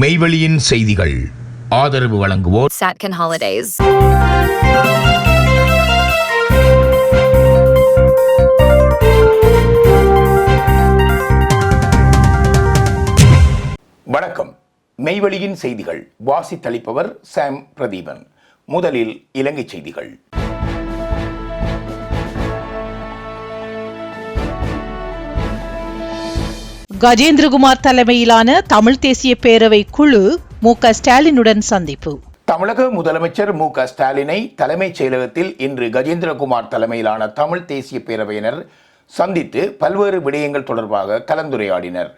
மெய்வெளியின் செய்திகள். ஆதரவு வழங்குவோர் Satkin Holidays. வணக்கம். மெய்வழியின் செய்திகள். வாசித்தளிப்பவர் சாம் பிரதீபன். முதலில் இலங்கை செய்திகள். கஜேந்திரகுமார் தலைமையிலான தமிழ் தேசிய பேரவை குழு மு க ஸ்டாலினுடன் சந்திப்பு. தமிழக முதலமைச்சர் மு க ஸ்டாலினை தலைமைச் செயலகத்தில் இன்று கஜேந்திரகுமார் தலைமையிலான தமிழ் தேசிய பேரவையினர் சந்தித்து பல்வேறு விடயங்கள் தொடர்பாக கலந்துரையாடினர்.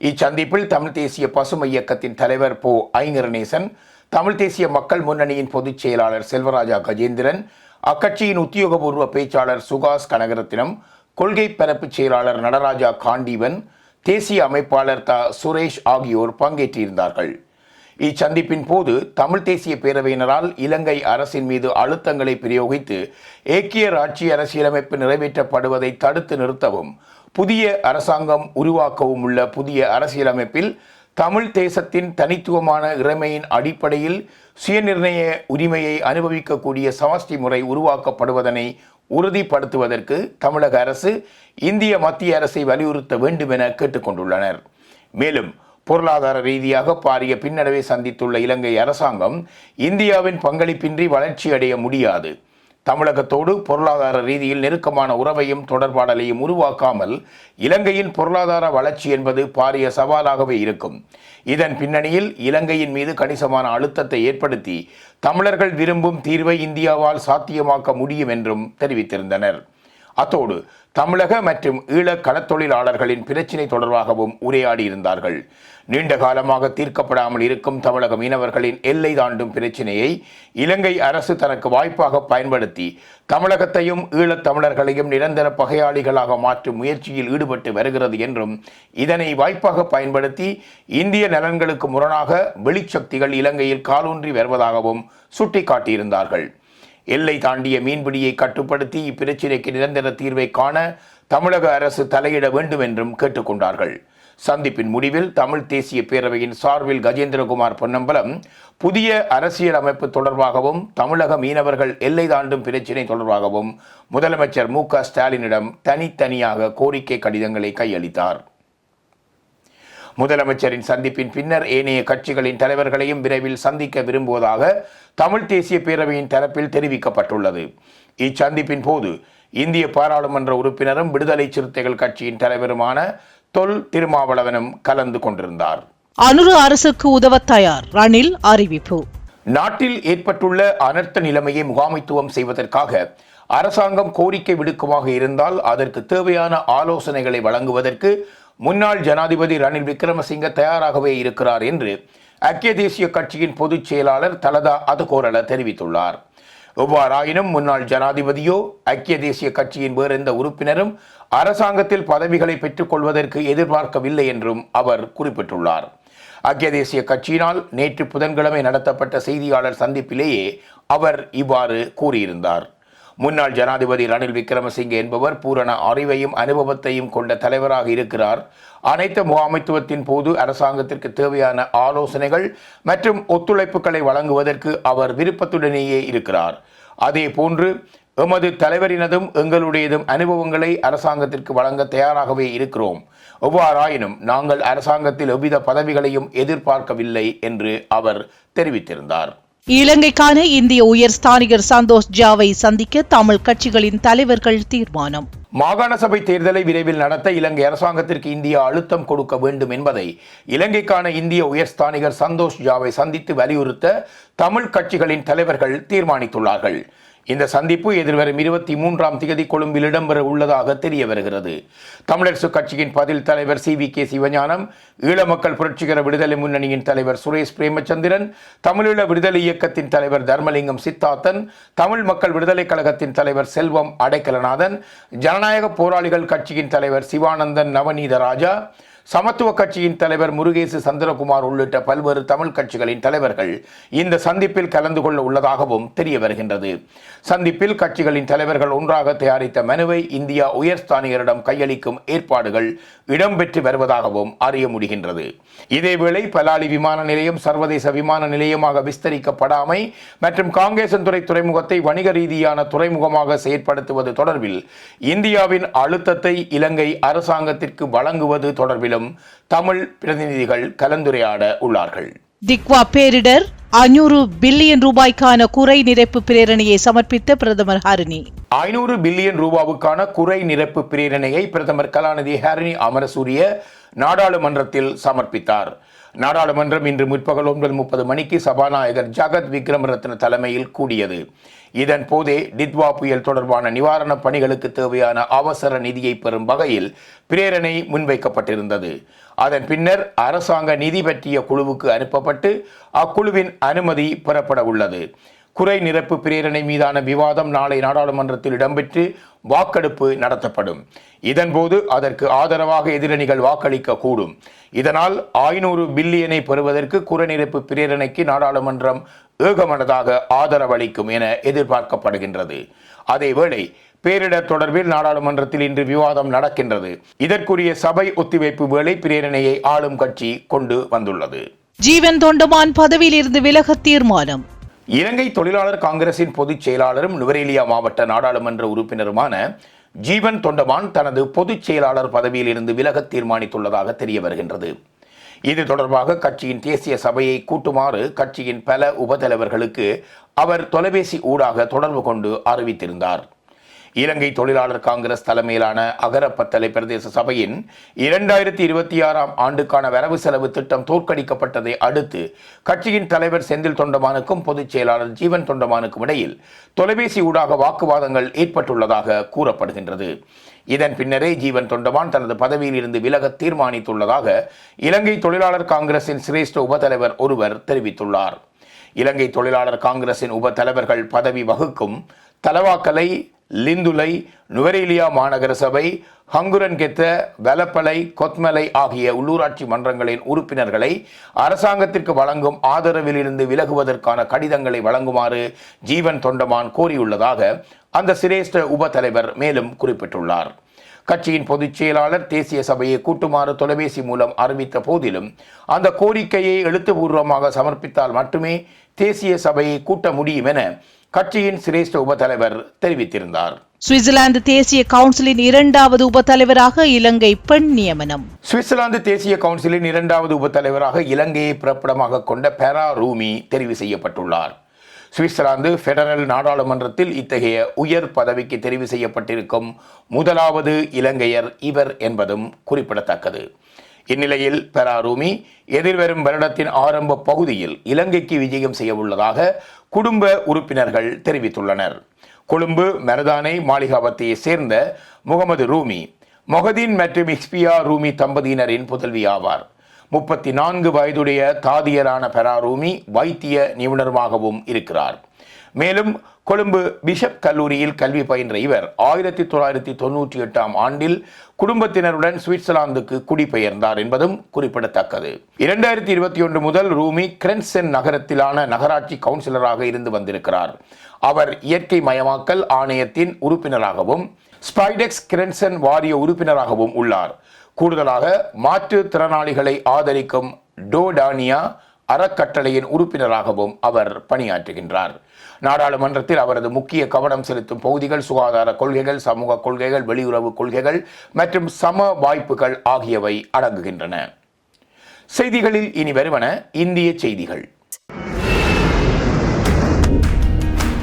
இச்சந்திப்பில் தமிழ் தேசிய பசுமை இயக்கத்தின் தலைவர் போ. ஐங்கரநேசன் தமிழ் தேசிய மக்கள் முன்னணியின் பொதுச் செயலாளர் செல்வராஜா கஜேந்திரன் அக்கட்சியின் உத்தியோகபூர்வ பேச்சாளர் சுகாஸ் கனகரத்தினம் கொள்கை பரப்பு செயலாளர் நடராஜா காண்டீவன் தேசிய அமைப்பாளர் த சுரேஷ் ஆகியோர் பங்கேற்றிருந்தார்கள். இச்சந்திப்பின் போது தமிழ் தேசிய பேரவையினரால் இலங்கை அரசின் மீது அழுத்தங்களை பிரயோகித்து ஏக்கிய ராட்சி அரசியலமைப்பு நிறைவேற்றப்படுவதை தடுத்து நிறுத்தவும் புதிய அரசாங்கம் உருவாக்கவும் உள்ள புதிய அரசியலமைப்பில் தமிழ் தேசத்தின் தனித்துவமான இறைமையின் அடிப்படையில் சுயநிர்ணய உரிமையை அனுபவிக்கக்கூடிய சமஷ்டி முறை உருவாக்கப்படுவதனை உறுதிப்படுத்துவதற்கு தமிழக அரசு இந்திய மத்திய அரசை வலியுறுத்த வேண்டும் என கேட்டுக்கொண்டுள்ளனர். மேலும் பொருளாதார ரீதியாக பாரிய பின்னடைவை சந்தித்துள்ள இலங்கை அரசாங்கம் இந்தியாவின் பங்களிப்பின்றி வளர்ச்சியடைய முடியாது. தமிழகத்தோடு பொருளாதார ரீதியில் நெருக்கமான உறவையும் தொடர்பாடலையும் உருவாக்காமல் இலங்கையின் பொருளாதார வளர்ச்சி என்பது பாரிய சவாலாகவே இருக்கும். இதன் பின்னணியில் இலங்கையின் மீது கணிசமான அழுத்தத்தை ஏற்படுத்தி தமிழர்கள் விரும்பும் தீர்வை இந்தியாவால் சாத்தியமாக்க முடியும் என்றும் தெரிவித்திருந்தனர். அத்தோடு தமிழக மற்றும் ஈழ களத்தொழிலாளர்களின் பிரச்சினை தொடர்பாகவும் உரையாடியிருந்தார்கள். நீண்ட காலமாக தீர்க்கப்படாமல் இருக்கும் தமிழக மீனவர்களின் எல்லை தாண்டும் பிரச்சினையை இலங்கை அரசு தனக்கு வாய்ப்பாக பயன்படுத்தி தமிழகத்தையும் ஈழத் தமிழர்களையும் நிரந்தர பகையாளிகளாக மாற்றும் முயற்சியில் ஈடுபட்டு வருகிறது என்றும் இதனை வாய்ப்பாக பயன்படுத்தி இந்திய நலன்களுக்கு முரணாக வெளிச்சக்திகள் இலங்கையில் காலூன்றி வருவதாகவும் சுட்டிக்காட்டியிருந்தார்கள். எல்லை தாண்டிய மீன்பிடியை கட்டுப்படுத்தி இப்பிரச்சினைக்கு நிரந்தர தீர்வை காண தமிழக அரசு தலையிட வேண்டும் என்றும் கேட்டுக்கொண்டார்கள். சந்திப்பின் முடிவில் தமிழ் தேசிய பேரவையின் சார்பில் கஜேந்திரகுமார் பொன்னம்பலம் புதிய அரசியல் அமைப்பு தொடர்பாகவும் தமிழக மீனவர்கள் எல்லை தாண்டும் பிரச்சினை தொடர்பாகவும் முதலமைச்சர் மு க ஸ்டாலினிடம் தனித்தனியாக கோரிக்கை கடிதங்களை கையளித்தார். முதலமைச்சரின் சந்திப்பின் பின்னர் ஏனைய கட்சிகளின் தலைவர்களையும் விரைவில் சந்திக்க விரும்புவதாக தமிழ் தேசிய பேரவையின் தரப்பில் தெரிவிக்கப்பட்டுள்ளது. இச்சந்திப்பின் போது இந்திய பாராளுமன்ற உறுப்பினரும் விடுதலை சிறுத்தைகள் கட்சியின் தலைவருமான தொல் திருமாவளவனும் கலந்து கொண்டிருந்தார். அனுரு அரசுக்கு உதவ தயார். ரணில் அறிவிப்பு. நாட்டில் ஏற்பட்டுள்ள அனர்த்த நிலைமையை முகாமைத்துவம் செய்வதற்காக அரசாங்கம் கோரிக்கை விடுக்குமாக இருந்தால் அதற்கு தேவையான ஆலோசனைகளை வழங்குவதற்கு முன்னாள் ஜனாதிபதி ரணில் விக்ரமசிங்க தயாராகவே இருக்கிறார் என்று ஐக்கிய தேசிய கட்சியின் பொதுச் செயலாளர் தலதா அதுகோரல தெரிவித்துள்ளார். எவ்வாறாயினும் முன்னாள் ஜனாதிபதியோ ஐக்கிய தேசிய கட்சியின் வேறெந்த உறுப்பினரும் அரசாங்கத்தில் பதவிகளை பெற்றுக்கொள்வதற்கு எதிர்பார்க்கவில்லை என்றும் அவர் குறிப்பிட்டுள்ளார். ஐக்கிய தேசிய கட்சியினால் நேற்று புதன்கிழமை நடத்தப்பட்ட செய்தியாளர் சந்திப்பிலேயே அவர் இவ்வாறு கூறியிருந்தார். முன்னாள் ஜனாதிபதி ரணில் விக்ரமசிங்கே என்பவர் பூரண அறிவையும் அனுபவத்தையும் கொண்ட தலைவராக இருக்கிறார். அனைத்து முகாமைத்துவத்தின் போது அரசாங்கத்திற்கு தேவையான ஆலோசனைகள் மற்றும் ஒத்துழைப்புகளை வழங்குவதற்கு அவர் விருப்பத்துடனேயே இருக்கிறார். அதே போன்று எமது தலைவரினதும் எங்களுடையதும் அனுபவங்களை அரசாங்கத்திற்கு வழங்க தயாராகவே இருக்கிறோம். எவ்வாறாயினும் நாங்கள் அரசாங்கத்தில் எவ்வித பதவிகளையும் எதிர்பார்க்கவில்லை என்று அவர் தெரிவித்திருந்தார். இலங்கைக்கான இந்திய உயர் ஸ்தானிகர் சந்தோஷ் ஜாவை சந்திக்க தமிழ் கட்சிகளின் தலைவர்கள் தீர்மானம். மாகாண சபை தேர்தலை விரைவில் நடத்த இலங்கை அரசாங்கத்திற்கு இந்தியா அழுத்தம் கொடுக்க வேண்டும் என்பதை இலங்கைக்கான இந்திய உயர்ஸ்தானிகர் சந்தோஷ் ஜாவை சந்தித்து வலியுறுத்த தமிழ் கட்சிகளின் தலைவர்கள் தீர்மானித்துள்ளார்கள். இந்த சந்திப்பு எதிர்வரும் இருபத்தி மூன்றாம் தேதி கொழும்பில் இடம்பெற உள்ளதாக தெரிய வருகிறது. தமிழரசு கட்சியின் பதில் தலைவர் சி வி கே சிவஞானம் ஈழ மக்கள் புரட்சிகர விடுதலை முன்னணியின் தலைவர் சுரேஷ் பிரேமச்சந்திரன் தமிழீழ விடுதலை இயக்கத்தின் தலைவர் தர்மலிங்கம் சித்தார்த்தன் தமிழ் மக்கள் விடுதலை கழகத்தின் தலைவர் செல்வம் அடைக்கலநாதன் ஜனநாயக போராளிகள் கட்சியின் தலைவர் சிவானந்தன் நவநீத ராஜா சமத்துவ கட்சியின் தலைவர் முருகேசு சந்திரகுமார் உள்ளிட்ட பல்வேறு தமிழ் கட்சிகளின் தலைவர்கள் இந்த சந்திப்பில் கலந்து கொள்ள உள்ளதாகவும் தெரிய வருகின்றது. சந்திப்பில் கட்சிகளின் தலைவர்கள் ஒன்றாக தயாரித்த மனுவை இந்தியா உயர்ஸ்தானியரிடம் கையளிக்கும் ஏற்பாடுகள் இடம்பெற்று வருவதாகவும் அறிய முடிகின்றது. இதேவேளை பலாலி விமான நிலையம் சர்வதேச விமான நிலையமாக விஸ்தரிக்கப்படாமை மற்றும் காங்கேசன்துறை துறைமுகத்தை வணிக ரீதியான துறைமுகமாக செயற்படுத்துவது தொடர்பில் இந்தியாவின் அழுத்தத்தை இலங்கை அரசாங்கத்திற்கு வழங்குவது தொடர்பில் தொடர்பிலும் தமிழ் பிரதிநிதிகள் கலந்துரையாட உள்ளார்கள். திக்வா பேரிடர் அஞ்சூறு பில்லியன் ரூபாய்க்கான குறை நிறைப்பு பிரேரணையை சமர்ப்பித்த பிரதமர் ஹரிணி. ஐநூறு பில்லியன் ரூபாவுக்கான குறை நிரப்பு பிரேரணையை பிரதமர் கலாநிதி ஹரிணி அமரசூரிய நாடாளுமன்றத்தில் சமர்ப்பித்தார். நாடாளுமன்றம் இன்று முற்பகல் ஒன்பது முப்பது மணிக்கு சபாநாயகர் ஜகத் விக்ரமரத்ன தலைமையில் கூடியது. இதன் போதே டித்வா புயல் தொடர்பான நிவாரணப் பணிகளுக்கு தேவையான அவசர நிதியை பெறும் வகையில் பிரேரணை முன்வைக்கப்பட்டிருந்தது. அதன் பின்னர் அரசாங்க நிதி பற்றிய குழுவுக்கு அனுப்பப்பட்டு அக்குழுவின் அனுமதி பெறப்பட உள்ளது. குறை நிரப்பு பிரேரணை மீதான விவாதம் நாளை நாடாளுமன்றத்தில் இடம்பெற்று வாக்கெடுப்பு நடத்தப்படும். இதன்போது அதற்கு ஆதரவாக எதிரணிகள் வாக்களிக்க கூடும் இதனால் ஐநூறு பில்லியனை பெறுவதற்கு குறைநிரப்பு பிரேரணைக்கு நாடாளுமன்றம் ஏகமனதாக ஆதரவளிக்கும் என எதிர்பார்க்கப்படுகின்றது. அதேவேளை பேரிடர் தொடர்பில் நாடாளுமன்றத்தில் இன்று விவாதம் நடக்கின்றது. இதற்குரிய சபை ஒத்திவைப்பு வேளை பிரேரணையை ஆளும் கட்சி கொண்டு வந்துள்ளது. ஜீவன் தொண்டமான் பதவியிலிருந்து விலக தீர்மானம். இலங்கை தொழிலாளர் காங்கிரசின் பொதுச் செயலாளரும் நுவரேலியா மாவட்ட நாடாளுமன்ற உறுப்பினருமான ஜீவன் தொண்டமான் தனது பொதுச் செயலாளர் பதவியில் இருந்து விலக தீர்மானித்துள்ளதாக தெரிய வருகின்றது. இது தொடர்பாக கட்சியின் தேசிய சபையை கூட்டுமாறு கட்சியின் பல உபதலைவர்களுக்கு அவர் தொலைபேசி ஊடாக தொடர்பு கொண்டு அறிவித்திருந்தார். இலங்கை தொழிலாளர் காங்கிரஸ் தலைமையிலான அகரப்பத்தலை பிரதேச சபையின் இரண்டாயிரத்தி இருபத்தி ஆறாம் ஆண்டுக்கான வரவு செலவு திட்டம் தோற்கடிக்கப்பட்டதை அடுத்து கட்சியின் தலைவர் செந்தில் தொண்டமானுக்கும் பொதுச் செயலாளர் ஜீவன் தொண்டமானுக்கும் இடையில் தொலைபேசி ஊடாக வாக்குவாதங்கள் ஏற்பட்டுள்ளதாக கூறப்படுகின்றது. இதன் பின்னரே ஜீவன் தொண்டமான் தனது பதவியில் இருந்து விலக தீர்மானித்துள்ளதாக இலங்கை தொழிலாளர் காங்கிரசின் சிரேஷ்ட உபதலைவர் ஒருவர் தெரிவித்துள்ளார். இலங்கை தொழிலாளர் காங்கிரசின் உப தலைவர்கள் பதவி வகுக்கும் தலவாக்கலை லிந்துலை நுவரேலியா மாநகர சபை ஹங்குரன்கெத்த வெலப்பலை கொத்மலை ஆகிய உள்ளூராட்சி மன்றங்களின் உறுப்பினர்களை அரசாங்கத்திற்கு வழங்கும் ஆதரவிலிருந்து விலகுவதற்கான கடிதங்களை வழங்குமாறு ஜீவன் தொண்டமான் கோரியுள்ளதாக அந்த சிரேஷ்ட உப தலைவர் மேலும் குறிப்பிட்டுள்ளார். கட்சியின் பொதுச் செயலாளர் தேசிய சபையை கூட்டுமாறு தொலைபேசி மூலம் அறிவித்த போதிலும் அந்த கோரிக்கையை எழுத்துப்பூர்வமாக சமர்ப்பித்தால் மட்டுமே தேசிய சபையை கூட்ட முடியும் என கட்சியின் சிரேஷ்ட உபதலைவர் தெரிவித்திருந்தார். சுவிட்சர்லாந்து தேசிய கவுன்சிலின் இரண்டாவது உபத்தலைவராக இலங்கை பெண் நியமனம். சுவிட்சர்லாந்து தேசிய கவுன்சிலின் இரண்டாவது உபத்தலைவராக இலங்கையை பிறப்பிடமாக கொண்ட பெரா ரூமி தெரிவு செய்யப்பட்டுள்ளார். சுவிட்சர்லாந்து ஃபெடரல் நாடாளுமன்றத்தில் இத்தகைய உயர் பதவிக்கு தெரிவு செய்யப்பட்டிருக்கும் முதலாவது இலங்கையர் இவர் என்பதும் குறிப்பிடத்தக்கது. இந்நிலையில் பெராரூமி எதிர்வரும் வருடத்தின் ஆரம்ப பகுதியில் இலங்கைக்கு விஜயம் செய்ய உள்ளதாக குடும்ப உறுப்பினர்கள் தெரிவித்துள்ளனர். கொழும்பு மெரதானை மாளிகாவத்தையை சேர்ந்த முகமது ரூமி மொஹதீன் மற்றும் இக்ஸ்பியா ரூமி தம்பதியினரின் புதல்வி ஆவார். முப்பத்தி நான்கு வயதுடைய தாதியரான பெராரூமி வைத்திய நிபுணருமாகவும் இருக்கிறார். மேலும் கொழும்பு பிஷப் கல்லூரியில் கல்வி பயின்ற இவர் ஆயிரத்தி தொள்ளாயிரத்தி தொன்னூற்றி எட்டாம் ஆண்டில் குடும்பத்தினருடன் சுவிட்சர்லாந்துக்கு குடிபெயர்ந்தார் என்பதும் குறிப்பிடத்தக்கது. இரண்டாயிரத்தி இருபத்தி ஒன்று முதல் ரூமி கிரென்சென் நகரத்திலான நகராட்சி கவுன்சிலராக இருந்து வந்திருக்கிறார். அவர் இயற்கை மயமாக்கல் ஆணையத்தின் உறுப்பினராகவும் ஸ்பைடெக்ஸ் கிரென்சன் வாரிய உறுப்பினராகவும் உள்ளார். கூடுதலாக மாற்றுத்திறனாளிகளை ஆதரிக்கும் டோடானியா அறக்கட்டளையின் உறுப்பினராகவும் அவர் பணியாற்றுகின்றார். நாடாளுமன்றத்தில் அவரது முக்கிய கவனம் செலுத்தும் பகுதிகள் சுகாதார கொள்கைகள் சமூக கொள்கைகள் வெளியுறவு கொள்கைகள் மற்றும் சம வாய்ப்புகள் ஆகியவை அடங்குகின்றன. செய்திகளில் இனி வருவன இந்திய செய்திகள்.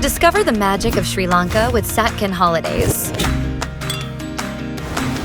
Discover the magic of Sri Lanka with Satkin Holidays.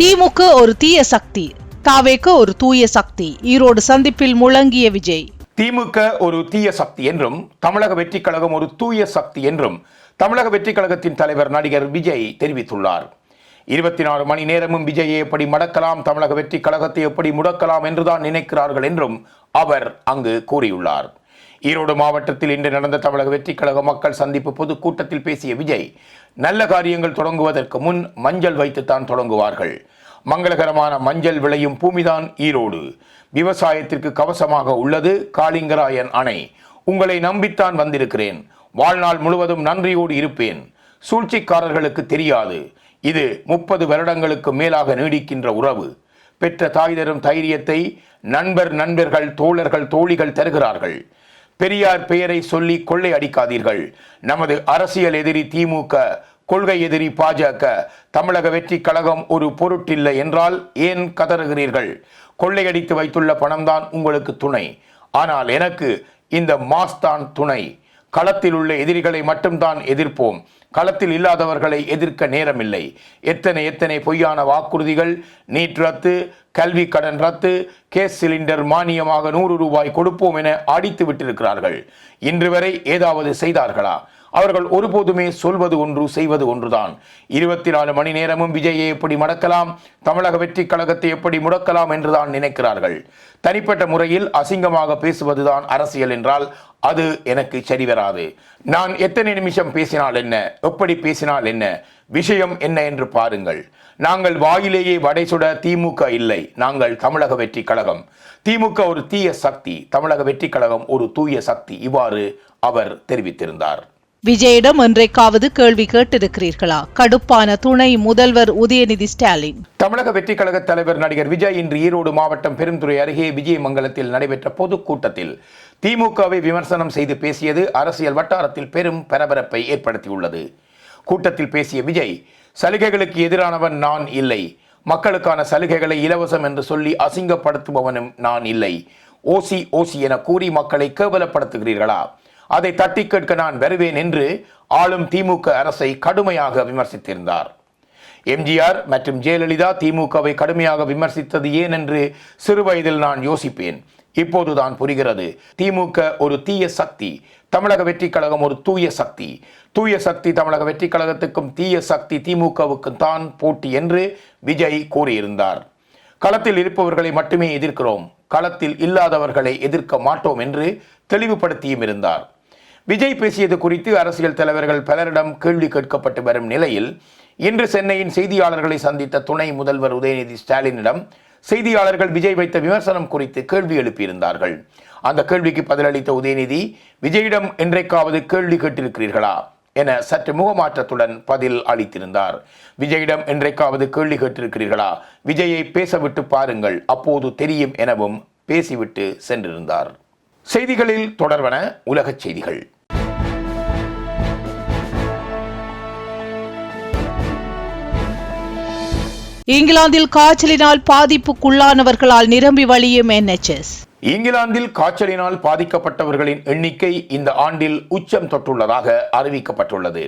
திமுக ஒரு தீய சக்தி தாவேக்கு ஒரு தூய சக்தி. ஈரோடு சந்திப்பில் முழங்கிய விஜய். திமுக ஒரு தீய சக்தி என்றும் தமிழக வெற்றிக் கழகம் ஒரு தூய சக்தி என்றும் தமிழக வெற்றிக் கழகத்தின் தலைவர் நடிகர் விஜய் தெரிவித்துள்ளார். இருபத்தி நாலு மணி நேரமும் விஜயை எப்படி மடக்கலாம் தமிழக வெற்றிக் கழகத்தை எப்படி முடக்கலாம் என்றுதான் நினைக்கிறார்கள் என்றும் அவர் அங்கு கூறியுள்ளார். ஈரோடு மாவட்டத்தில் இன்று நடந்த தமிழக வெற்றிக் கழக மக்கள் சந்திப்பு பொதுக்கூட்டத்தில் பேசிய விஜய் நல்ல காரியங்கள் தொடங்குவதற்கு முன் மஞ்சள் வைத்துத்தான் தொடங்குவார்கள். மங்களகரமான மஞ்சள் விளையும் பூமிதான் ஈரோடு. விவசாயத்திற்கு கவசமாக உள்ளது காளிங்கராயன் அணை. உங்களை நம்பித்தான் வந்திருக்கிறேன். வாழ்நாள் முழுவதும் நன்றியோடு இருப்பேன். சூழ்ச்சிக்காரர்களுக்கு தெரியாது. இது முப்பது வருடங்களுக்கு மேலாக நீடிக்கின்ற உறவு. பெற்ற தாய் தரும் தைரியத்தை நண்பர் நண்பர்கள் தோழர்கள் தோழிகள் தருகிறார்கள். பெரியார் பெயரை சொல்லி கொள்ளை அடிக்காதீர்கள். நமது அரசியல் எதிரி திமுக கொள்கை எதிரி பாஜக தமிழக வெற்றி கழகம் ஒரு பொருட்டில்லை என்றால் ஏன் கதறுகிறீர்கள்? கொள்ளையடித்து வைத்துள்ள பணம்தான் உங்களுக்கு துணை. ஆனால் எனக்கு இந்த மாஸ் தான் துணை. களத்தில் உள்ள எதிரிகளை மட்டும்தான் எதிர்ப்போம். களத்தில் இல்லாதவர்களை எதிர்க்க நேரமில்லை. எத்தனை எத்தனை பொய்யான வாக்குறுதிகள் நீட் ரத்து கல்வி கடன் ரத்து கேஸ் சிலிண்டர் மானியமாக நூறு ரூபாய் கொடுப்போம் என அடித்து விட்டிருக்கிறார்கள். இன்று வரை ஏதாவது செய்தார்களா? அவர்கள் ஒருபோதுமே சொல்வது ஒன்று செய்வது ஒன்றுதான். இருபத்தி நாலு மணி நேரமும் விஜயை எப்படி மடக்கலாம் தமிழக வெற்றி கழகத்தை எப்படி முடக்கலாம் என்றுதான் நினைக்கிறார்கள். தனிப்பட்ட முறையில் அசிங்கமாக பேசுவதுதான் அரசியல் என்றால் அது எனக்கு சரி வராது. நான் எத்தனை நிமிஷம் பேசினால் என்ன எப்படி பேசினால் என்ன விஷயம் என்ன என்று பாருங்கள். நாங்கள் வாயிலேயே வடை சுட திமுக இல்லை நாங்கள் தமிழக வெற்றி கழகம். திமுக ஒரு தீய சக்தி தமிழக வெற்றி கழகம் ஒரு தூய சக்தி இவ்வாறு அவர் தெரிவித்திருந்தார். விஜயிடம் என்றைக்காவது கேள்வி கேட்டிருக்கிறீர்களா? கடுப்பான துணை முதல்வர் உதயநிதி ஸ்டாலின். தமிழக வெற்றி கழக தலைவர் நடிகர் விஜய் இன்று ஈரோடு மாவட்டம் பெருந்துறை அருகே விஜயமங்கலத்தில் நடைபெற்ற பொதுக்கூட்டத்தில் திமுகவை விமர்சனம் செய்து பேசியது அரசியல் வட்டாரத்தில் பெரும் பரபரப்பை ஏற்படுத்தியுள்ளது. கூட்டத்தில் பேசிய விஜய் சலுகைகளுக்கு எதிரானவன் நான் இல்லை. மக்களுக்கான சலுகைகளை இலவசம் என்று சொல்லி அசிங்கப்படுத்துபவனும் நான் இல்லை. ஓசி ஓசி என கூறி மக்களை கேவலப்படுத்துகிறீர்களா? அதை தட்டி கேட்க நான் வருவேன் என்று ஆளும் திமுக அரசை கடுமையாக விமர்சித்திருந்தார். எம்ஜிஆர் மற்றும் ஜெயலலிதா திமுகவை கடுமையாக விமர்சித்தது ஏன் என்று சிறுவயதில் நான் யோசிப்பேன். இப்போதுதான் புரிகிறது. திமுக ஒரு தீய சக்தி தமிழக வெற்றி கழகம் ஒரு தூய சக்தி. தூய சக்தி தமிழக வெற்றி கழகத்துக்கும் தீய சக்தி திமுகவுக்கும் தான் போட்டி என்று விஜய் கூறியிருந்தார். களத்தில் இருப்பவர்களை மட்டுமே எதிர்க்கிறோம். களத்தில் இல்லாதவர்களை எதிர்க்க மாட்டோம் என்று தெளிவுபடுத்தியும் இருந்தார். விஜய் பேசியது குறித்து அரசியல் தலைவர்கள் பலரிடம் கேள்வி கேட்கப்பட்டு வரும் நிலையில் இன்று சென்னையின் செய்தியாளர்களை சந்தித்த துணை முதல்வர் உதயநிதி ஸ்டாலினிடம் செய்தியாளர்கள் விஜய் வைத்த விமர்சனம் குறித்து கேள்வி எழுப்பியிருந்தார்கள். அந்த கேள்விக்கு பதிலளித்த உதயநிதி விஜயிடம் என்றைக்காவது கேள்வி கேட்டிருக்கிறீர்களா? என சற்று முகமாற்றத்துடன் பதில் அளித்திருந்தார். விஜயிடம் என்றைக்காவது கேள்வி கேட்டிருக்கிறீர்களா? விஜயை பேசவிட்டு பாருங்கள் அப்போது தெரியும் எனவும் பேசிவிட்டு சென்றிருந்தார். செய்திகளில் தொடர்வன உலகச் செய்திகள். இங்கிலாந்தில் காய்ச்சலினால் பாதிப்புக்குள்ளானவர்களால் நிரம்பி வழியும் என்எச்எஸ் இங்கிலாந்தில் காய்ச்சலினால் பாதிக்கப்பட்டவர்களின் எண்ணிக்கை இந்த ஆண்டில் உச்சம் தொட்டுள்ளதாக அறிவிக்கப்பட்டுள்ளது.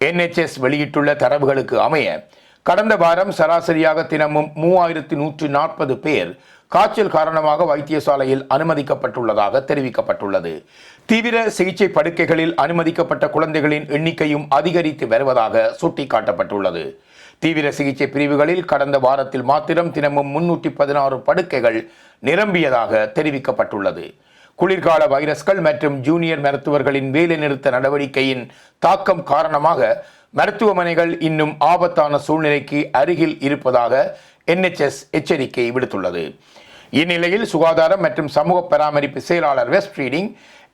என்எச்எஸ் வெளியிட்டுள்ள தரவுகளுக்கு அமைய கடந்த வாரம் சராசரியாக தினமும் மூவாயிரத்தி நூற்று நாற்பது பேர் காய்ச்சல் காரணமாக வைத்தியசாலையில் அனுமதிக்கப்பட்டுள்ளதாக தெரிவிக்கப்பட்டுள்ளது. தீவிர சிகிச்சை படுக்கைகளில் அனுமதிக்கப்பட்ட குழந்தைகளின் எண்ணிக்கையும் அதிகரித்து வருவதாக சுட்டிக்காட்டப்பட்டுள்ளது. தீவிர சிகிச்சை பிரிவுகளில் கடந்த வாரத்தில் மாத்திரம் தினமும் முன்னூற்றி பதினாறு படுக்கைகள் நிரம்பியதாக தெரிவிக்கப்பட்டுள்ளது. குளிர்கால வைரஸ்கள் மற்றும் ஜூனியர் மருத்துவர்களின் வேலைநிறுத்த நடவடிக்கையின் தாக்கம் காரணமாக மருத்துவமனைகள் இன்னும் ஆபத்தான சூழ்நிலைக்கு அருகில் இருப்பதாக என்எச்எஸ் எச்சரிக்கை விடுத்துள்ளது. இந்நிலையில் சுகாதாரம் மற்றும் சமூக பராமரிப்பு செயலாளர் வெஸ்ட் ரீடிங்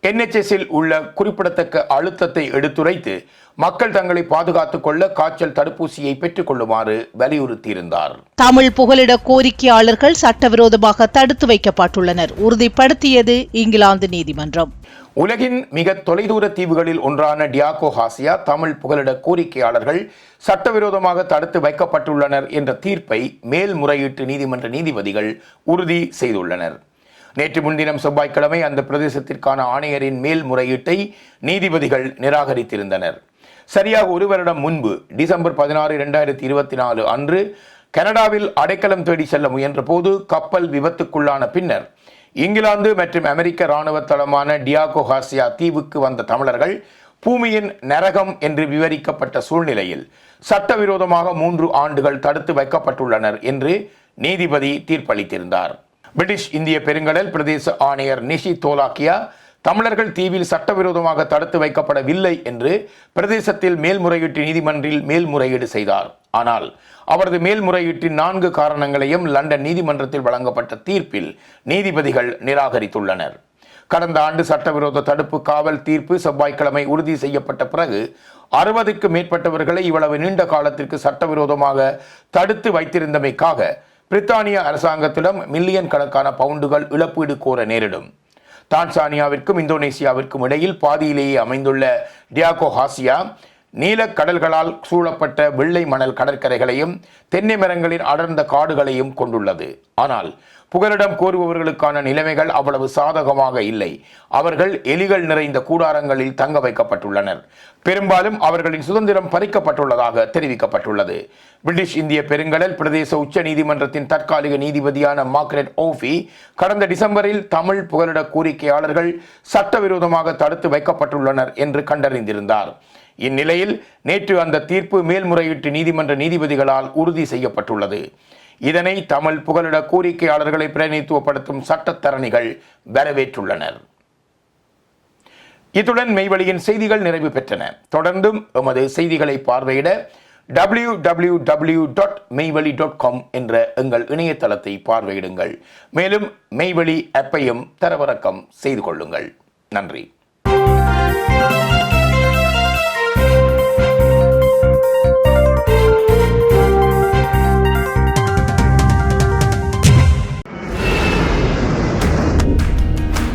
என்எச்எஸ்ஸில் உள்ள குறிப்பிடத்தக்க அழுத்தத்தை எடுத்துரைத்து மக்கள் தங்களை பாதுகாத்துக் கொள்ள காய்ச்சல் தடுப்பூசியை பெற்றுக் கொள்ளுமாறு வலியுறுத்தியிருந்தார். தமிழ் புகலிட கோரிக்கையாளர்கள் சட்டவிரோதமாக தடுத்து வைக்கப்பட்டுள்ளனர். உறுதிப்படுத்தியது இங்கிலாந்து நீதிமன்றம். உலகின் மிக தொலைதூர தீவுகளில் ஒன்றான டியாகோ ஹாசியா தமிழ் புகலிட கோரிக்கையாளர்கள் சட்டவிரோதமாக தடுத்து வைக்கப்பட்டுள்ளனர் என்ற தீர்ப்பை மேல்முறையீட்டு நீதிமன்ற நீதிபதிகள் உறுதி செய்துள்ளனர். நேற்று முன்தினம் செவ்வாய்க்கிழமை அந்த பிரதேசத்திற்கான ஆணையரின் மேல்முறையீட்டை நீதிபதிகள் நிராகரித்திருந்தனர். சரியாக ஒரு வருடம் முன்பு டிசம்பர் பதினாறு இரண்டாயிரத்தி இருபத்தி நாலு அன்று கனடாவில் அடைக்கலம் தேடி செல்ல முயன்றபோது கப்பல் விபத்துக்குள்ளான பின்னர் இங்கிலாந்து மற்றும் அமெரிக்க இராணுவ தளமான டியாகோ ஹாசியா தீவுக்கு வந்த தமிழர்கள் பூமியின் நரகம் என்று விவரிக்கப்பட்ட சூழ்நிலையில் சட்டவிரோதமாக மூன்று ஆண்டுகள் தடுத்து வைக்கப்பட்டுள்ளனர் என்று நீதிபதி தீர்ப்பளித்திருந்தார். பிரிட்டிஷ் இந்திய பெருங்கடல் பிரதேச ஆணையர் நிஷி தோலாக்கியா தமிழர்கள் தீவில் சட்டவிரோதமாக தடுத்து வைக்கப்படவில்லை என்று பிரதேசத்தில் மேல்முறையீட்டு நீதிமன்றில் மேல்முறையீடு செய்தார். ஆனால் அவரது மேல்முறையீட்டின் நான்கு காரணங்களையும் லண்டன் நீதிமன்றத்தில் வழங்கப்பட்ட தீர்ப்பில் நீதிபதிகள் நிராகரித்துள்ளனர். கடந்த ஆண்டு சட்டவிரோத தடுப்பு காவல் தீர்ப்பு செவ்வாய்க்கிழமை உறுதி செய்யப்பட்ட பிறகு அறுபதுக்கு மேற்பட்டவர்களை இவ்வளவு நீண்ட காலத்திற்கு சட்டவிரோதமாக தடுத்து வைத்திருந்தமைக்காக பிரித்தானிய அரசாங்கத்திடம் மில்லியன் கணக்கான பவுண்டுகள் இழப்பீடு கோர நேரிடும். தான்சானியாவிற்கும் இந்தோனேசியாவிற்கும் இடையில் பாதியிலேயே அமைந்துள்ள டியாகோ ஹாசியா நீலக் கடல்களால் சூழப்பட்ட வெள்ளை மணல் கடற்கரைகளையும் தென்னை மரங்களின் அடர்ந்த காடுகளையும் கொண்டுள்ளது. ஆனால் புகலிடம் கோருபவர்களுக்கான நிலைமைகள் அவ்வளவு சாதகமாக இல்லை. அவர்கள் எலிகள் நிறைந்த கூடாரங்களில் தங்க வைக்கப்பட்டுள்ளனர். பெரும்பாலும் அவர்களின் சுதந்திரம் பறிக்கப்பட்டுள்ளதாக தெரிவிக்கப்பட்டுள்ளது. பிரிட்டிஷ் இந்திய பெருங்கடல் பிரதேச உச்ச நீதிமன்றத்தின் தற்காலிக நீதிபதியான மார்க்ரெட் ஓஃபி கடந்த டிசம்பரில் தமிழ் புகலிட கோரிக்கையாளர்கள் சட்டவிரோதமாக தடுத்து வைக்கப்பட்டுள்ளனர் என்று கண்டறிந்திருந்தார். இந்நிலையில் நேற்று அந்த தீர்ப்பு மேல்முறையீட்டு நீதிமன்ற நீதிபதிகளால் உறுதி செய்யப்பட்டுள்ளது. இதனை தமிழ் புகலிட கோரிக்கையாளர்களை பிரதிநிதித்துவப்படுத்தும் சட்டத்தரணிகள் வரவேற்றுள்ளனர். இத்துடன் மெய்வழியின் செய்திகள் நிறைவு பெற்றன. தொடர்ந்தும் எமது செய்திகளை பார்வையிட W W W dot Meivazhi dot com என்ற எங்கள் இணையதளத்தை பார்வையிடுங்கள். மேலும் மெய்வழி ஆப்பையும் தரவிறக்கம் செய்து கொள்ளுங்கள். நன்றி.